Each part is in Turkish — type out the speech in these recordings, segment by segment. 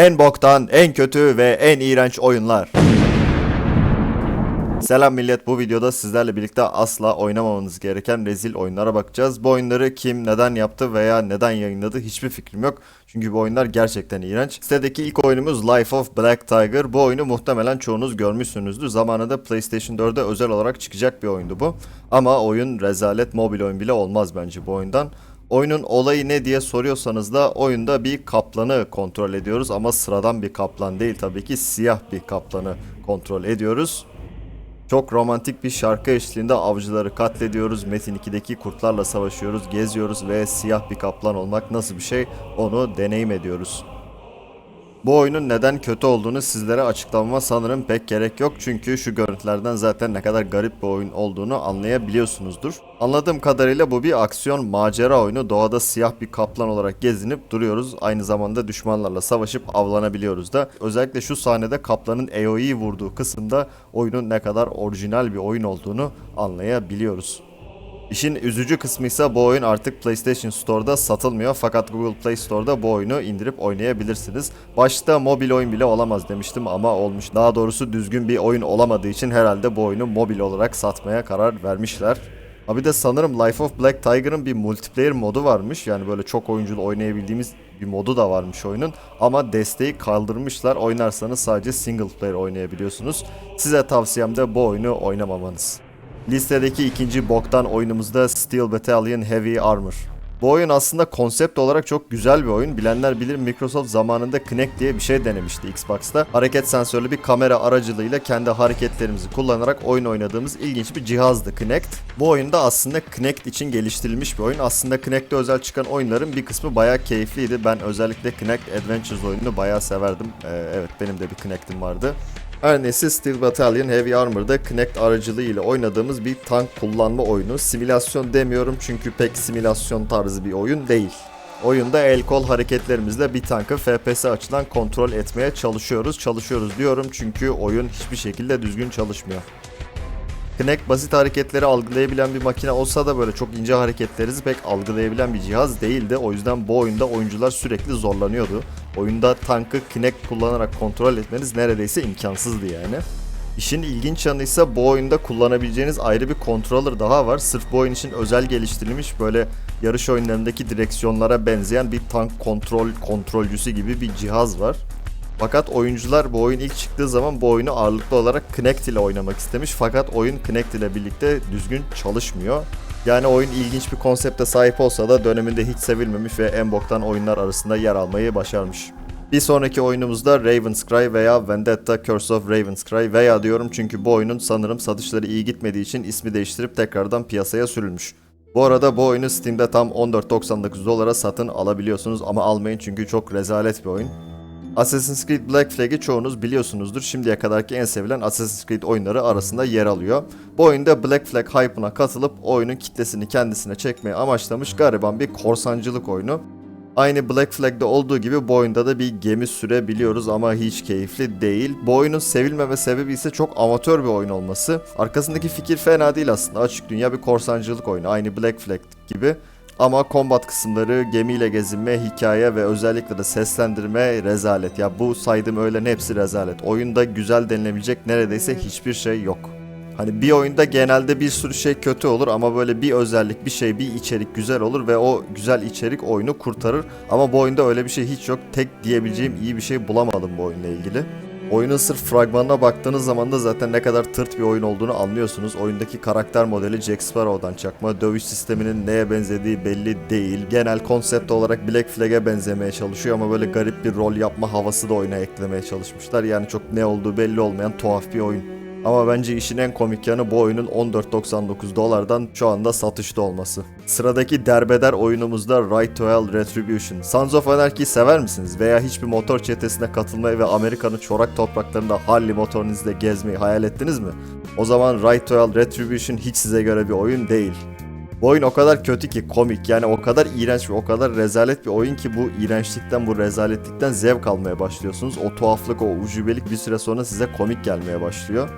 En boktan, en kötü ve en iğrenç oyunlar. Selam millet bu videoda sizlerle birlikte asla oynamamanız gereken rezil oyunlara bakacağız. Bu oyunları kim neden yaptı veya neden yayınladı hiçbir fikrim yok. Çünkü bu oyunlar gerçekten iğrenç. Sitedeki ilk oyunumuz Life of Black Tiger. Bu oyunu muhtemelen çoğunuz görmüşsünüzdür. Zamanında PlayStation 4'e özel olarak çıkacak bir oyundu bu. Ama oyun rezalet mobil oyun bile olmaz bence bu oyundan. Oyunun olayı ne diye soruyorsanız da oyunda bir kaplanı kontrol ediyoruz ama sıradan bir kaplan değil tabii ki siyah bir kaplanı kontrol ediyoruz. Çok romantik bir şarkı eşliğinde avcıları katlediyoruz. Metin 2'deki kurtlarla savaşıyoruz, geziyoruz ve siyah bir kaplan olmak nasıl bir şey onu deneyim ediyoruz. Bu oyunun neden kötü olduğunu sizlere açıklamama sanırım pek gerek yok. Çünkü şu görüntülerden zaten ne kadar garip bir oyun olduğunu anlayabiliyorsunuzdur. Anladığım kadarıyla bu bir aksiyon macera oyunu. Doğada siyah bir kaplan olarak gezinip duruyoruz. Aynı zamanda düşmanlarla savaşıp avlanabiliyoruz da. Özellikle şu sahnede kaplanın AoE vurduğu kısımda oyunun ne kadar orijinal bir oyun olduğunu anlayabiliyoruz. İşin üzücü kısmı ise bu oyun artık PlayStation Store'da satılmıyor fakat Google Play Store'da bu oyunu indirip oynayabilirsiniz. Başta mobil oyun bile olamaz demiştim ama olmuş. Daha doğrusu düzgün bir oyun olamadığı için herhalde bu oyunu mobil olarak satmaya karar vermişler. Ha bir de sanırım Life of Black Tiger'ın bir multiplayer modu varmış. Yani böyle çok oyunculu oynayabildiğimiz bir modu da varmış oyunun. Ama desteği kaldırmışlar. Oynarsanız sadece single player oynayabiliyorsunuz. Size tavsiyem de bu oyunu oynamamanız. Listedeki ikinci boktan oyunumuzda Steel Battalion Heavy Armor. Bu oyun aslında konsept olarak çok güzel bir oyun. Bilenler bilir Microsoft zamanında Kinect diye bir şey denemişti Xbox'ta. Hareket sensörlü bir kamera aracılığıyla kendi hareketlerimizi kullanarak oyun oynadığımız ilginç bir cihazdı Kinect. Bu oyunda aslında Kinect için geliştirilmiş bir oyun. Aslında Kinect'te özel çıkan oyunların bir kısmı bayağı keyifliydi. Ben özellikle Kinect Adventures oyununu bayağı severdim. Ee, evet benim de bir Kinect'im vardı. Her neyse Steel Battalion Heavy Armor'da Kinect aracılığı ile oynadığımız bir tank kullanma oyunu. Simülasyon demiyorum çünkü pek simülasyon tarzı bir oyun değil. Oyunda el kol hareketlerimizle bir tankı FPS açıdan kontrol etmeye çalışıyoruz. Çalışıyoruz diyorum çünkü oyun hiçbir şekilde düzgün çalışmıyor. Kinect basit hareketleri algılayabilen bir makine olsa da böyle çok ince hareketlerinizi pek algılayabilen bir cihaz değildi. O yüzden bu oyunda oyuncular sürekli zorlanıyordu. Oyunda tankı Kinect kullanarak kontrol etmeniz neredeyse imkansızdı yani. İşin ilginç yanı ise bu oyunda kullanabileceğiniz ayrı bir controller daha var. Sırf bu oyun için özel geliştirilmiş böyle yarış oyunlarındaki direksiyonlara benzeyen bir tank kontrol kontrolcüsü gibi bir cihaz var. Fakat oyuncular bu oyun ilk çıktığı zaman bu oyunu ağırlıklı olarak Kinect ile oynamak istemiş. Fakat oyun Kinect ile birlikte düzgün çalışmıyor. Yani oyun ilginç bir konsepte sahip olsa da döneminde hiç sevilmemiş ve en boktan oyunlar arasında yer almayı başarmış. Bir sonraki oyunumuzda Raven's Cry veya Vendetta Curse of Raven's Cry veya diyorum çünkü bu oyunun sanırım satışları iyi gitmediği için ismi değiştirip tekrardan piyasaya sürülmüş. Bu arada bu oyunu Steam'de tam 14.99 dolara satın alabiliyorsunuz ama almayın çünkü çok rezalet bir oyun. Assassin's Creed Black Flag'i çoğunuz biliyorsunuzdur. Şimdiye kadarki en sevilen Assassin's Creed oyunları arasında yer alıyor. Bu oyunda Black Flag hype'ına katılıp oyunun kitlesini kendisine çekmeye amaçlamış gariban bir korsancılık oyunu. Aynı Black Flag'de olduğu gibi bu oyunda da bir gemi sürebiliyoruz ama hiç keyifli değil. Bu oyunun sevilmeme sebebi ise çok amatör bir oyun olması. Arkasındaki fikir fena değil aslında. Açık dünya bir korsancılık oyunu. Aynı Black Flag gibi. Ama combat kısımları, gemiyle gezinme, hikaye ve özellikle de seslendirme rezalet. Ya bu saydığım öğelerin hepsi rezalet. Oyunda güzel denilebilecek neredeyse hiçbir şey yok. Hani bir oyunda genelde bir sürü şey kötü olur ama böyle bir özellik, bir şey, bir içerik güzel olur ve o güzel içerik oyunu kurtarır. Ama bu oyunda öyle bir şey hiç yok. Tek diyebileceğim iyi bir şey bulamadım bu oyunla ilgili. Oyunun sırf fragmanına baktığınız zaman da zaten ne kadar tırt bir oyun olduğunu anlıyorsunuz. Oyundaki karakter modeli Jack Sparrow'dan çakma. Dövüş sisteminin neye benzediği belli değil. Genel konsept olarak Black Flag'e benzemeye çalışıyor ama böyle garip bir rol yapma havası da oyuna eklemeye çalışmışlar. Yani çok ne olduğu belli olmayan tuhaf bir oyun. Ama bence işin en komik yanı bu oyunun 14.99 dolardan şu anda satışta olması. Sıradaki derbeder oyunumuzda Right to Hell Retribution. Sons of Anarchy'yi sever misiniz? Veya hiçbir motor çetesine katılmayı ve Amerika'nın çorak topraklarında Harley motorunuzla gezmeyi hayal ettiniz mi? O zaman Right to Hell Retribution hiç size göre bir oyun değil. Bu oyun o kadar kötü ki komik yani o kadar iğrenç ve o kadar rezalet bir oyun ki bu iğrençlikten bu rezaletlikten zevk almaya başlıyorsunuz. O tuhaflık o ucubelik bir süre sonra size komik gelmeye başlıyor.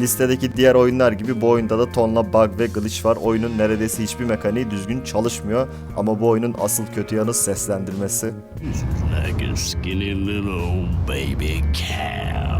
Listedeki diğer oyunlar gibi bu oyunda da tonla bug ve glitch var. Oyunun neredeyse hiçbir mekaniği düzgün çalışmıyor. Ama bu oyunun asıl kötü yanı seslendirmesi. like a skinny little baby cow?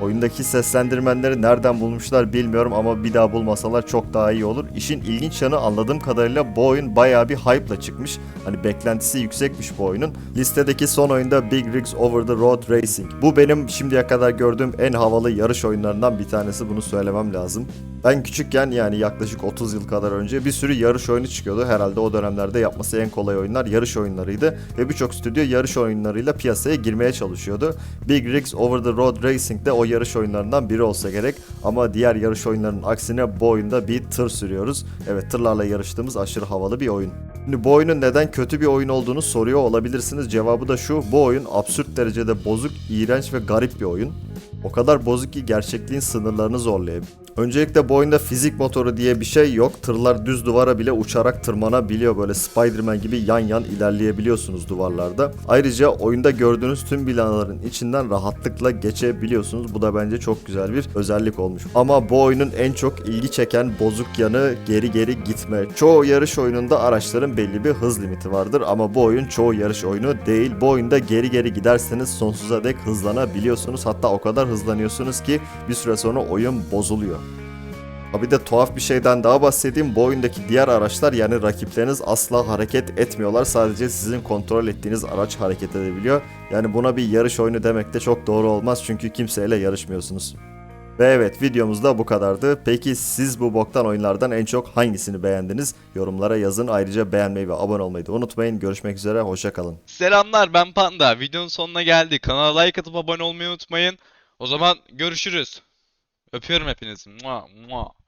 Oyundaki seslendirmenleri nereden bulmuşlar bilmiyorum ama bir daha bulmasalar çok daha iyi olur. İşin ilginç yanı anladığım kadarıyla bu oyun bayağı bir hype'la çıkmış. Hani beklentisi yüksekmiş bu oyunun. Listedeki son oyunda Big Rigs Over the Road Racing. Bu benim şimdiye kadar gördüğüm en havalı yarış oyunlarından bir tanesi bunu söylemem lazım. Ben küçükken yani yaklaşık 30 yıl kadar önce bir sürü yarış oyunu çıkıyordu. Herhalde o dönemlerde yapması en kolay oyunlar yarış oyunlarıydı. Ve birçok stüdyo yarış oyunlarıyla piyasaya girmeye çalışıyordu. Big Rigs Over the Road Racing de o yarış oyunlarından biri olsa gerek. Ama diğer yarış oyunlarının aksine bu oyunda bir tır sürüyoruz. Evet tırlarla yarıştığımız aşırı havalı bir oyun. Şimdi bu oyunun neden kötü bir oyun olduğunu soruyor olabilirsiniz. Cevabı da şu. Bu oyun absürt derecede bozuk, iğrenç ve garip bir oyun. O kadar bozuk ki gerçekliğin sınırlarını zorlayabilir. Öncelikle bu oyunda fizik motoru diye bir şey yok. Tırlar düz duvara bile uçarak tırmanabiliyor. Böyle Spider-Man gibi yan yan ilerleyebiliyorsunuz duvarlarda. Ayrıca oyunda gördüğünüz tüm binaların içinden rahatlıkla geçebiliyorsunuz. Bu da bence çok güzel bir özellik olmuş. Ama bu oyunun en çok ilgi çeken bozuk yanı geri geri gitme. Çoğu yarış oyununda araçların belli bir hız limiti vardır ama bu oyun çoğu yarış oyunu değil. Bu oyunda geri geri giderseniz sonsuza dek hızlanabiliyorsunuz. Hatta o kadar hızlanıyorsunuz ki bir süre sonra oyun bozuluyor. Ha bir de tuhaf bir şeyden daha bahsedeyim. Bu oyundaki diğer araçlar yani rakipleriniz asla hareket etmiyorlar. Sadece sizin kontrol ettiğiniz araç hareket edebiliyor. Yani buna bir yarış oyunu demek de çok doğru olmaz çünkü kimseyle yarışmıyorsunuz. Ve evet videomuz da bu kadardı. Peki siz bu boktan oyunlardan en çok hangisini beğendiniz? Yorumlara yazın. Ayrıca beğenmeyi ve abone olmayı da unutmayın. Görüşmek üzere. Hoşçakalın. Selamlar ben Panda. Videonun sonuna geldik. Kanala like atıp abone olmayı unutmayın. O zaman görüşürüz. Öpüyorum hepinizi. Mua, mua.